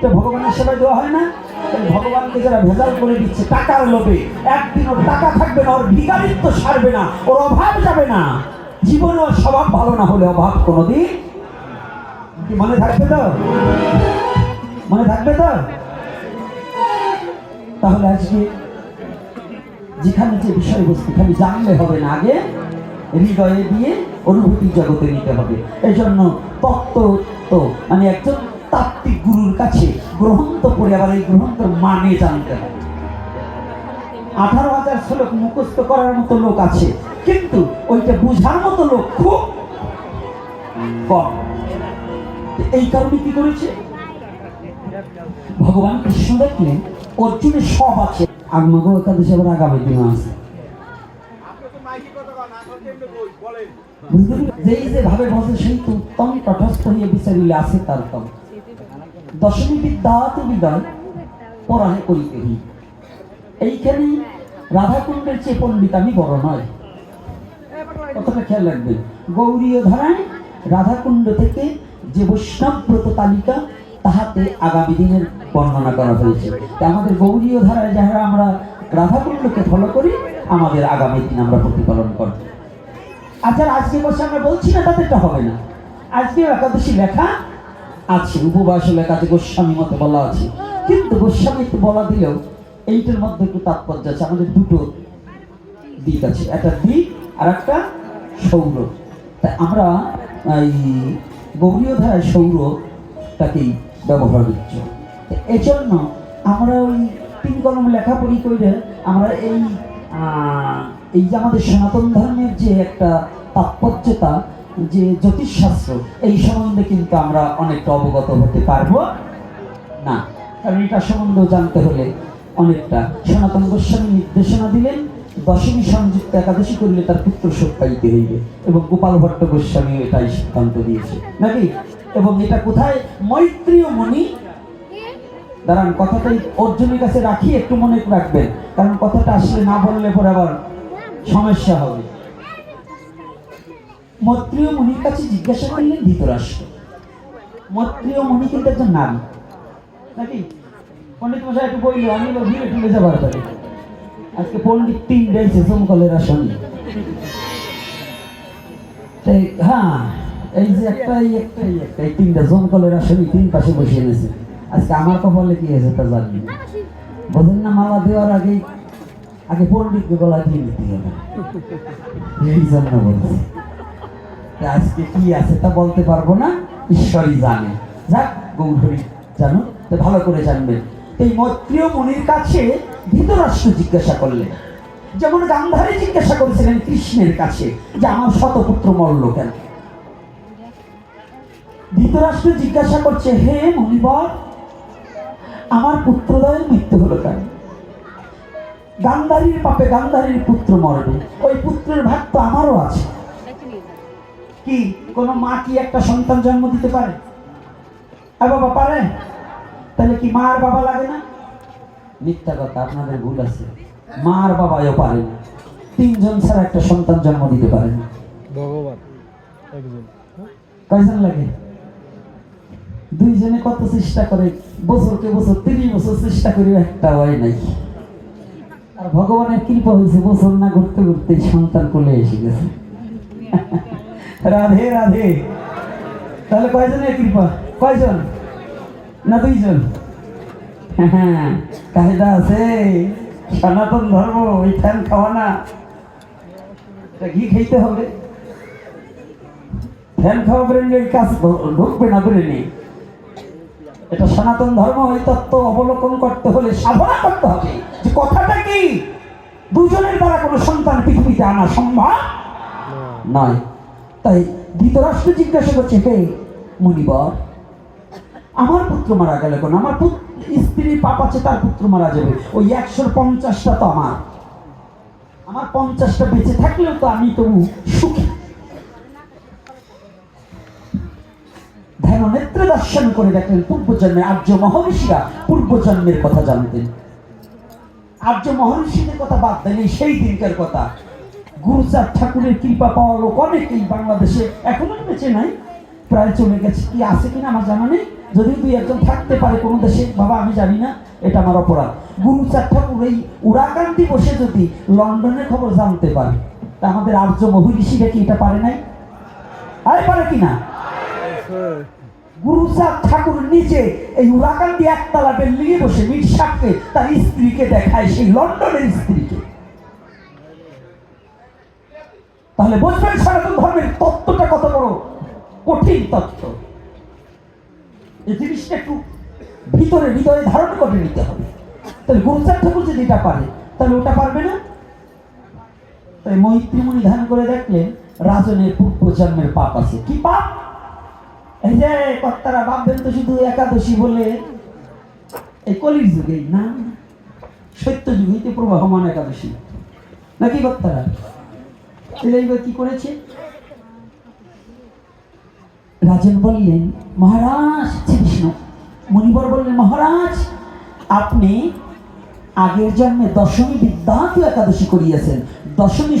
ভগবানের সেবায় দেওয়া হয় না? ভগবানকে যারা ভেজাল করে দিচ্ছে, টাকার লোভে, একদিন টাকা থাকবে না, ওর ভিকারিত্ব সারবে না, ওর অভাব যাবে না। জীবনে ওর স্বভাব ভালো না হলে অভাব কোনোদিন। কি মনে থাকবে তো? মনে থাকবে তো? তাহলে আজকে যেখানে যে বিষয়বস্তু খালি জানলে হবে না আগে, হৃদয়ে দিয়ে অনুভূতি জগতে নিতে হবে। এই জন্য তত্ত্ব, তো মানে একজন তাত্ত্বিক গুরুর কাছে গ্রন্থ পড়ে আবার এই গ্রন্থের মানে জানতে হবে। আঠারো হাজার শ্লোক মুখস্থ করার মতো লোক আছে, কিন্তু ওইটা বুঝার মতো লোক খুব কম। এই কারণে কি করেছে? ভগবান কৃষ্ণ দেখলেন, অর্জুনের সব আছে। আগমাগো একাদশী আবার আগামী দিনও আছে। যেই যে ভাবে বসে সেই তো উত্তম, তটস্থ হইয়া বিচারিলে আছে তার তম। দশমী বিদ্যাত বিদয় পড়াহে করিতে হই। এইখানে রাধাকুণ্ডের চেয়ে পণ্ডিত আমি বড় নয় কতটা খেয়াল রাখবেন গৌরীয় ধারায় রাধাকুণ্ড থেকে যে বৈষ্ণব ব্রত তালিকা, তাহাতে আগামী দিনের বর্ণনা করা হয়েছে। আমাদের গৌরীয় ধারায় যারা আমরা রাধাকুণ্ডকে ফলো করি, আমাদের আগামী দিন আমরা প্রতিপালন করব। আচ্ছা আজকে বসে আমরা বলছি না তাদেরটা হবে না। আজকে একাদশী লেখা আছে উপবাস লেখাতে গোস্বামী মতে বলা আছে। কিন্তু গোস্বামী একটু বলা দিলেও এইটার মধ্যে একটু তাৎপর্য আছে। আমাদের দুটো দিক আছে, একটা দিক আর একটা সৌর। তাই আমরা, এই গৌরীয় ধারায় সৌরটাকেই ব্যবহার করছি। এই জন্য আমরা ওই তিন কলম লেখাপড়ি করে আমরা এই এই যে আমাদের সনাতন ধর্মের যে একটা তাৎপর্যতা যে জ্যোতিষশাস্ত্র, এই সম্বন্ধে কিন্তু আমরা অনেকটা অবগত হতে পারব। না, কারণ এটা সম্বন্ধেও জানতে হলে অনেকটা। সনাতন গোস্বামী নির্দেশনা দিলেন, দশমী সংযুক্ত একাদশী করলে তার পুত্র শোক পাইতে হইবে এবং গোপাল ভট্ট গোস্বামী এটাই সিদ্ধান্ত দিয়েছে। নাকি? এবং এটা কোথায়? মৈত্রীয় মণি। দাঁড়ান, কথাটাই অর্জুনের কাছে রাখি, একটু মনে রাখবেন, কারণ কথাটা আসলে না বললে পরে আবার সমস্যা হবে। মৈত্রীয় মুনির কাছে জিজ্ঞাসা করলেন ধৃতরাষ্ট্র। মৈত্রীয় মুনি কিন্তু একজন নারী। নাকি? পণ্ডিত মশাই, একটু বইল আমি ভিড়ে তুলে যাবার পারি আজকে পণ্ডিত তিন রয়েছে সোমকলের আসনে। তাই হ্যাঁ এই যে একটা এই একটা তিনটা জমকলের আসনে তিন পাশে বসে এনেছে আজকে আমার কপালে কি হয়েছে তা জানি। বোঝেন না, মালা দেওয়ার আগেই, আগে পণ্ডিতকে গলা দিয়ে নিতে হবে। এই জন্য বলছি। আজকে কি আছে তা বলতে পারব না? ঈশ্বরই জানে। যাক গৌরী জানো, তো ভালো করে জানবেন। এই মৈত্রীয় মুনির কাছে ধৃতরাষ্ট্র জিজ্ঞাসা করলেন। যেমন গান্ধারী জিজ্ঞাসা করেছিলেন কৃষ্ণের কাছে যে আমার শতপুত্র মরল কেন? ধৃতরাষ্ট্র জিজ্ঞাসা করছে, হে মণিবর আমার পুত্রদয়ের মৃত্যু হলো কেন? গান্ধারীর পাপে গান্ধারীর পুত্র মরবে। ওই পুত্রের ভাগ তো আমারও আছে। কি কোনো মা কি একটা সন্তান জন্ম দিতে পারে? আর বাবা পারে? তাহলে কি মা আর বাবা লাগে না? মিথ্যা কথা আপনাদের ভুল আছে। মা আর বাবাও পারে না। তিনজন ছাড়া একটা সন্তান জন্ম দিতে পারে না। ভগবান একজন। কয়জন লাগে? দুইজনে কত চেষ্টা করে? বছরকে বছর তিরিশ বছর চেষ্টা করে একটা হয় নাই। আর ভগবানের কৃপা হয়েছে বছর না ঘুরতে ঘুরতে সন্তান কোলে এসে গেছে। রাধে রাধে। তাহলে কয়জনের কৃপা? কয়জন? না দুইজন? হ্যাঁ। কাহিদা আছে সনাতন ধর্ম ওই ফ্যান খাওয়া না ঘি খেতে হবে। ফ্যান খাওয়া ব্রেনে এই কাজ ঢুকবে না ব্রেনে এটা সনাতন ধর্ম ওই তত্ত্ব অবলোকন করতে হলে সাধনা করতে হবে। যে কথাটা কি? দুজনের দ্বারা কোনো সন্তান পৃথিবীতে আনা সম্ভব নয়। তাই ধৃতরাষ্ট্র জিজ্ঞাসা করছে, হে মুনিবর, আমার পুত্র মারা গেল কোন? আমার স্ত্রীর পাপ আছে, তার পুত্র মারা যাবে। ওই একশো পঞ্চাশটা তো আমার। আমার পঞ্চাশটা বেঁচে থাকলেও তো আমি তবু সুখী। ধ্যান নেত্রে দর্শন করে দেখলেন পূর্বজন্মে আর্য মহর্ষিরা পূর্বজন্মের কথা জানতেন। আর্য মহর্ষিদের কথা বাদ দেন সেই দিনকার কথা। গুরুচাঁদ ঠাকুরের কৃপা পাওয়া লোক অনেকেই বাংলাদেশে এখনও বেঁচে নাই, প্রায় চলে গেছে। কি আছে কিনা আমার জানা নেই। যদি দুই একজন থাকতে পারে কোনো দেশে, বাবা আমি জানি না, এটা আমার অপরাধ। গুরুচার ঠাকুর এই উড়াকান্তি বসে যদি লন্ডনের খবর জানতে পারে, তা আমাদের আর্য মহিষীরা কি এটা পারে নাই? আরে পারে কিনা গুরুচাঁদ ঠাকুর নিজে এই উড়াকান্দি একতলা বিল্ডিংয়ে বসে মির্সাককে তার স্ত্রীকে দেখায়, সেই লন্ডনের স্ত্রীকে। তাহলে বুঝবেন সনাতন ধর্মের তত্ত্বটা কত বড়? কঠিন তত্ত্ব। এই জিনিসটা একটু ভিতরে হৃদয়ে ধারণ করে নিতে হবে। তাহলে গুরুচাঁদ ঠাকুর যদি এটা পারে, তাহলে ওটা পারবে না? তাই মৈত্রীমণি ধ্যান করে দেখলেন, রাজনের পূর্ব জন্মের পাপ আছে। কি পাপ? এই যে কর্তারা ভাববেন তো শুধু একাদশী বলে। এই কলির যুগে না? সত্য যুগেই তো প্রবাহমান একাদশী। নাকি কর্তারা? এইবার কি করেছে? রাজন বললেন, মহারাজ কৃষ্ণ মনিবর মণিবর বললেন, মহারাজ, আপনি আগের জন্মে দশমী বিদ্যান্ত একাদশী করিয়াছেন। দশমী